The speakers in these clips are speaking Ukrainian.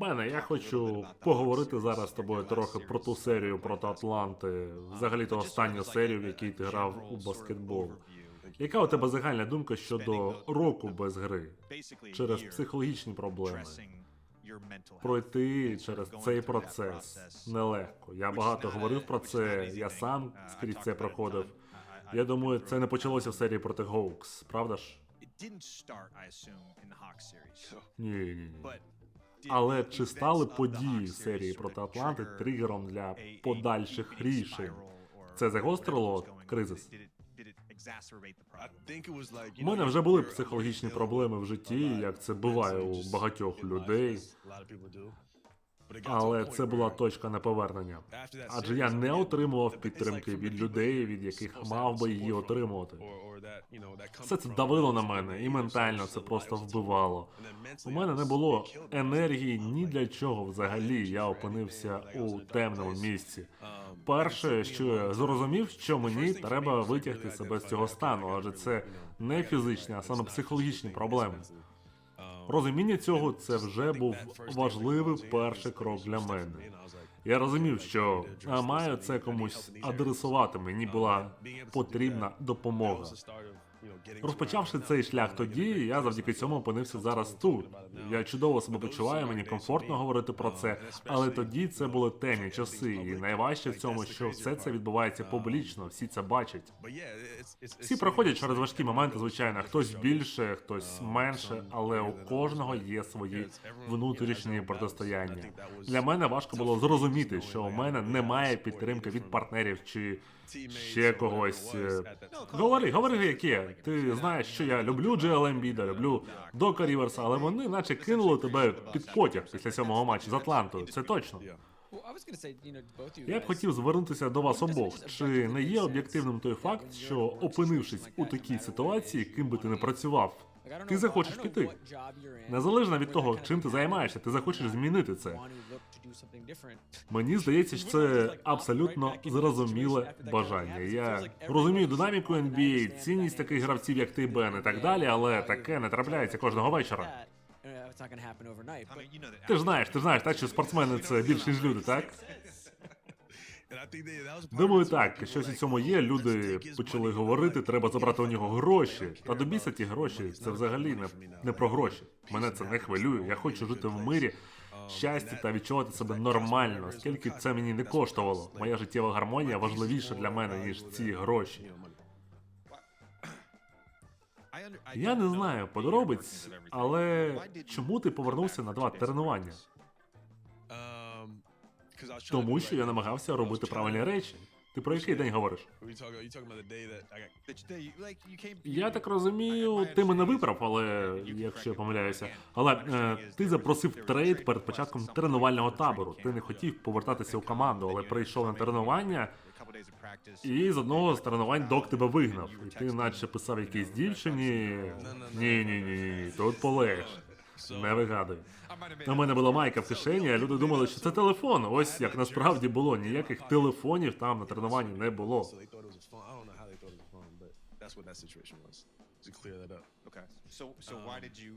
Мене, я хочу поговорити зараз з тобою трохи про ту серію проти Атланти, взагалі то останню серію, в якій ти грав у баскетбол. Яка у тебе загальна думка щодо року без гри? Через психологічні проблеми. Пройти через цей процес нелегко. Я багато говорив про це, я сам скрізь це проходив. Я думаю, це не почалося в серії проти Гоукс, правда ж? Ні, ні, ні. Але чи стали події серії проти Атланти тригером для подальших рішень? Це загострило кризис? У мене вже були психологічні проблеми в житті, як це буває у багатьох людей, але це була точка неповернення. Адже я не отримував підтримки від людей, від яких мав би її отримувати. Все це давило на мене, і ментально це просто вбивало. У мене не було енергії ні для чого взагалі. Я опинився у темному місці. Перше, що я зрозумів, що мені треба витягти себе з цього стану, адже це не фізичні, а саме психологічні проблеми. Розуміння цього це вже був важливий перший крок для мене. Я розумів, що маю це комусь адресувати. Мені була потрібна допомога. Розпочавши цей шлях тоді, я завдяки цьому опинився зараз тут. Я чудово себе почуваю, мені комфортно говорити про це, але тоді це були темні часи, і найважче в цьому, що все це відбувається публічно, всі це бачать. Всі проходять через важкі моменти, звичайно. Хтось більше, хтось менше, але у кожного є свої внутрішні протистояння. Для мене важко було зрозуміти, що у мене немає підтримки від партнерів чи ще когось. Е, Говори, говори, яке. Ти знаєш, що я люблю Джеела Ембіда, люблю Дока Ріверса, але вони наче кинули тебе під потяг після сьомого матчу з Атлантою. Це точно. Я б хотів звернутися до вас обох. Чи не є об'єктивним той факт, що опинившись у такій ситуації, ким би ти не працював, ти захочеш піти? Незалежно від того, чим ти займаєшся, ти захочеш змінити це. Мені здається, що це абсолютно зрозуміле бажання. Я розумію динаміку NBA, цінність таких гравців, як ти, Бен, і так далі, але таке не трапляється кожного вечора. Ти ж знаєш, ти ж знаєш, так що спортсмени це більше ніж люди, так? Думаю, так, щось у цьому є. Люди почали говорити, треба забрати у нього гроші. Та до біса ті гроші це взагалі не, не про гроші. Мене це не хвилює. Я хочу жити в мирі, щасті та відчувати себе нормально, скільки це мені не коштувало. Моя життєва гармонія важливіша для мене, ніж ці гроші. Я не знаю подробиць, але чому ти повернувся на два тренування? Тому що я намагався робити правильні речі. Ти про який день говориш? Я так розумію, ти мене виправ, але якщо я помиляюся. Але е, ти запросив трейд перед початком тренувального табору. Ти не хотів повертатися у команду, але прийшов на тренування, і з одного з тренувань док тебе вигнав. І ти наче писав якійсь дівчині. Ні, ні, ні, тут полегше. Не вигадуй. У мене була майка в кишені, а люди думали, що це телефон. Ось як насправді було. Ніяких телефонів там на тренуванні не було.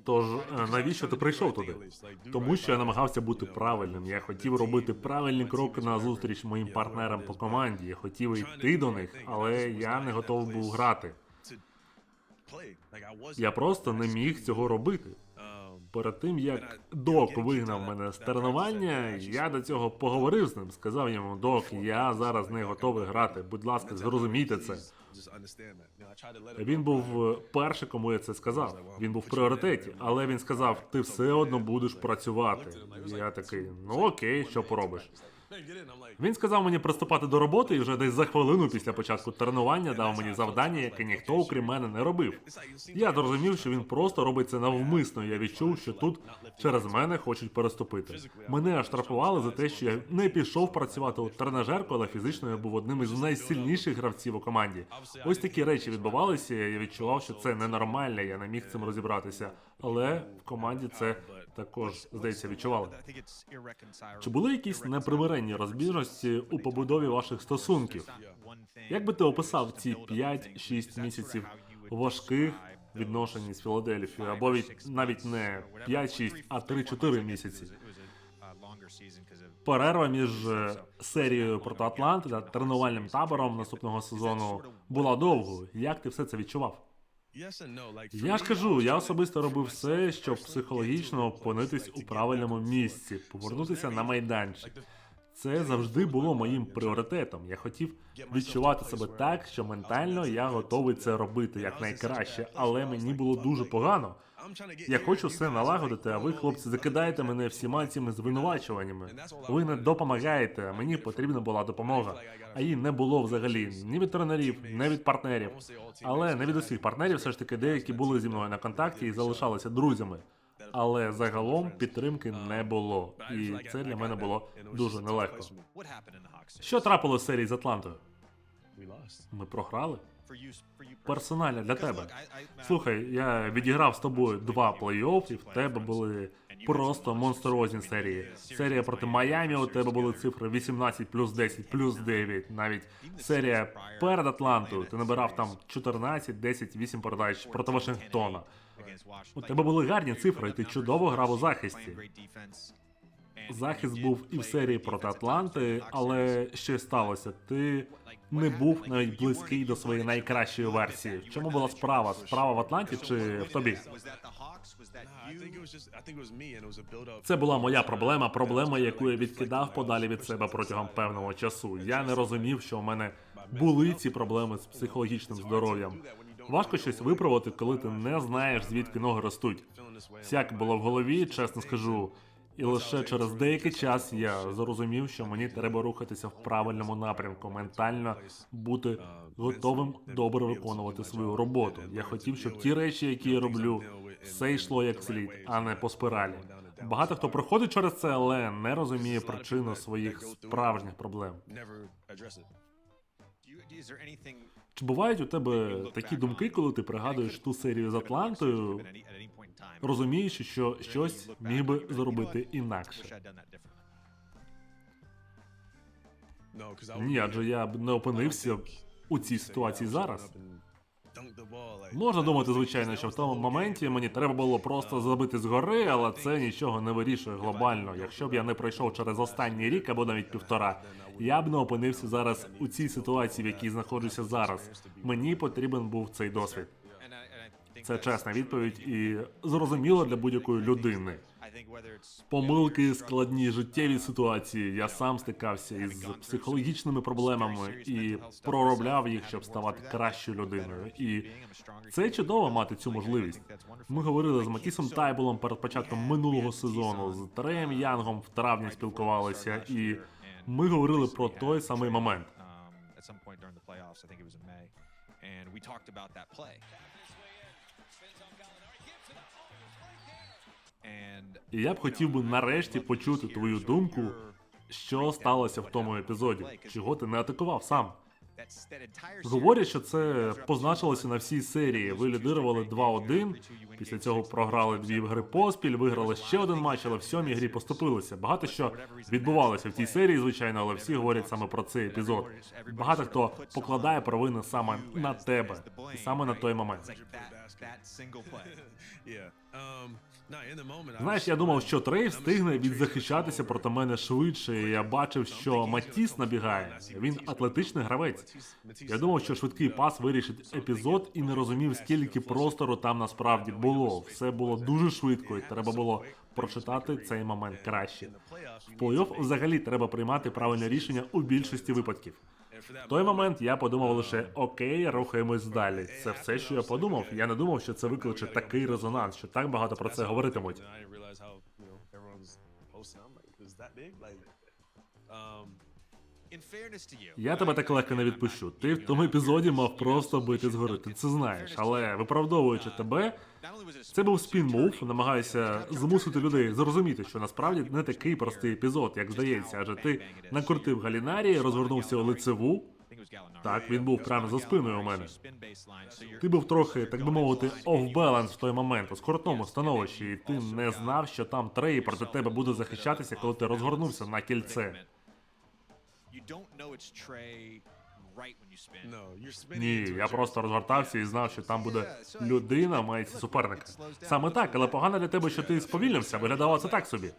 Тож е, навіщо ти прийшов туди? Тому що я намагався бути правильним. Я хотів робити правильні кроки на зустріч моїм партнерам по команді. Я хотів йти до них, але я не готов був грати. Я просто не міг цього робити. Перед тим як док вигнав мене з тренування, я до цього поговорив з ним. Сказав йому: Док, я зараз не готовий грати. Будь ласка, зрозумійте це. Він був е, перший, кому я це сказав. Він був в пріоритеті, але він сказав: ти все одно будеш працювати. Я такий, ну окей, що поробиш. Він сказав мені приступати до роботи і вже десь за хвилину після початку тренування дав мені завдання, яке ніхто окрім мене не робив. Я зрозумів, що він просто робить це навмисно. Я відчув, що тут через мене хочуть переступити. Мене штрафували за те, що я не пішов працювати у тренажерку, але фізично я був одним із найсильніших гравців у команді. Ось такі речі відбувалися. Я відчував, що це ненормальне. Я не міг цим розібратися. Але в команді це також здається відчували. Чи були якісь непримиренні розбіжності у побудові ваших стосунків? Як би ти описав ці 5-6 місяців важких, відношенні з Філадельфією, або від навіть не 5-6, а 3-4 місяці. Перерва між е, серією проти Атланти та тренувальним табором наступного сезону була довгою. Як ти все це відчував? Я ж кажу, я особисто робив все, щоб психологічно опинитись у правильному місці, повернутися на майданчик. Це завжди було моїм пріоритетом. Я хотів відчувати себе так, що ментально я готовий це робити як найкраще, але мені було дуже погано. Я хочу все налагодити, а ви, хлопці, закидаєте мене всіма цими звинувачуваннями. Ви не допомагаєте, а мені потрібна була допомога. А її не було взагалі ні від тренерів, ні від партнерів. Але не від усіх партнерів, все ж таки деякі були зі мною на контакті і залишалися друзями. Але загалом підтримки не було, і це для мене було дуже нелегко. Що трапилось в серії з Атлантою? Ми програли? Персонально для тебе. Слухай, я відіграв з тобою два плей-офф, і в тебе були просто монстрозні серії. Серія проти Майамі, у тебе були цифри 18 плюс 10 плюс 9. Навіть серія перед Атлантою. Ти набирав там 14, 10, 8 передач проти Вашингтона. У тебе були гарні цифри, і ти чудово грав у захисті. Захист був і в серії проти Атланти, але що сталося? Ти не був навіть близький до своєї найкращої версії. В чому була справа? Справа в Атланті чи в тобі? Це була моя проблема, проблема, яку я відкидав подалі від себе протягом певного часу. Я не розумів, що в мене були ці проблеми з психологічним здоров'ям. Важко щось виправити, коли ти не знаєш, звідки ноги ростуть. Всяк було в голові, чесно скажу. І лише через деякий час я зрозумів, що мені треба рухатися в правильному напрямку, ментально бути готовим добре виконувати свою роботу. Я хотів, щоб ті речі, які я роблю, все йшло як слід, а не по спиралі. Багато хто проходить через це, але не розуміє причину своїх справжніх проблем. Чи бувають у тебе такі думки, коли ти пригадуєш ту серію з Атлантою, розуміючи, що щось міг би зробити інакше? Ні, адже я б не опинився у цій ситуації зараз. Можна думати, звичайно, що в тому моменті мені треба було просто забити згори, але це нічого не вирішує глобально. Якщо б я не пройшов через останній рік або навіть півтора, я б не опинився зараз у цій ситуації, в якій знаходжуся зараз. Мені потрібен був цей досвід. Це чесна відповідь і зрозуміло для будь-якої людини. Помилки, складні життєві ситуації. Я сам стикався із психологічними проблемами і проробляв їх, щоб ставати кращою людиною. І це чудово мати цю можливість. Ми говорили з Матісом Тайбулом перед початком минулого сезону, з Треєм Янгом в травні спілкувалися, і ми говорили про той самий момент. І я б хотів би нарешті почути твою думку, що сталося в тому епізоді, чого ти не атакував сам. Говорять, що це позначилося на всій серії. Ви лідирували 2-1, після цього програли дві гри поспіль, виграли ще один матч, але в сьомій грі поступилися. Багато що відбувалося в цій серії, звичайно, але всі говорять саме про цей епізод. Багато хто покладає провини саме на тебе і саме на той момент. Знаєш, я думав, що Трей встигне відзахищатися проти мене швидше. і Я бачив, що Матіс набігає. Він атлетичний гравець. Я думав, що швидкий пас вирішить епізод і не розумів, скільки простору там насправді було. Все було дуже швидко, і треба було прочитати цей момент краще. В плей-офф взагалі треба приймати правильне рішення у більшості випадків. В той момент я подумав лише окей, рухаємось далі. Це все, що я подумав. Я не думав, що це викличе такий резонанс, що так багато про це говоритимуть. Я тебе так легко не відпущу. Ти в тому епізоді мав просто бити згори. Ти це знаєш, але виправдовуючи тебе, not only це був спін мув. Намагаюся змусити людей зрозуміти, що насправді не такий простий епізод, як здається, адже ти накрутив Галінарі, розвернувся у лицеву. Так, він був прямо за спиною у мене. Ти був трохи, так би мовити, оф-баланс в той момент, у скоротному становищі, і ти не знав, що там трей проти тебе буде захищатися, коли ти розгорнувся на кільце. You don't know it's Trey Ні, я просто розгортався і знав, що там буде людина, мається суперника. Саме так, але погано для тебе, що ти сповільнився, виглядало це так собі.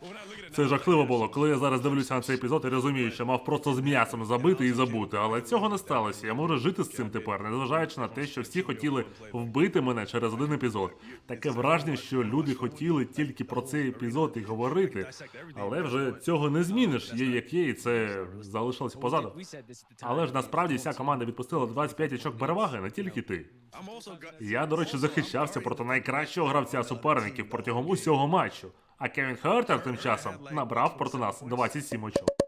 Це жахливо було, коли я зараз дивлюся на цей епізод і розумію, що мав просто з м'ясом забити і забути, але цього не сталося. Я можу жити з цим тепер, незважаючи на те, що всі хотіли вбити мене через один епізод. Таке враження, що люди хотіли тільки про цей епізод і говорити, але вже цього не зміниш. Є як є, і це залишилося позаду. Але ж насправді вся команда відпустила 25 очок переваги, не тільки ти. Я, до речі, захищався проти найкращого гравця суперників протягом усього матчу. А Кевін Хартер тим часом набрав проти нас 27 очок.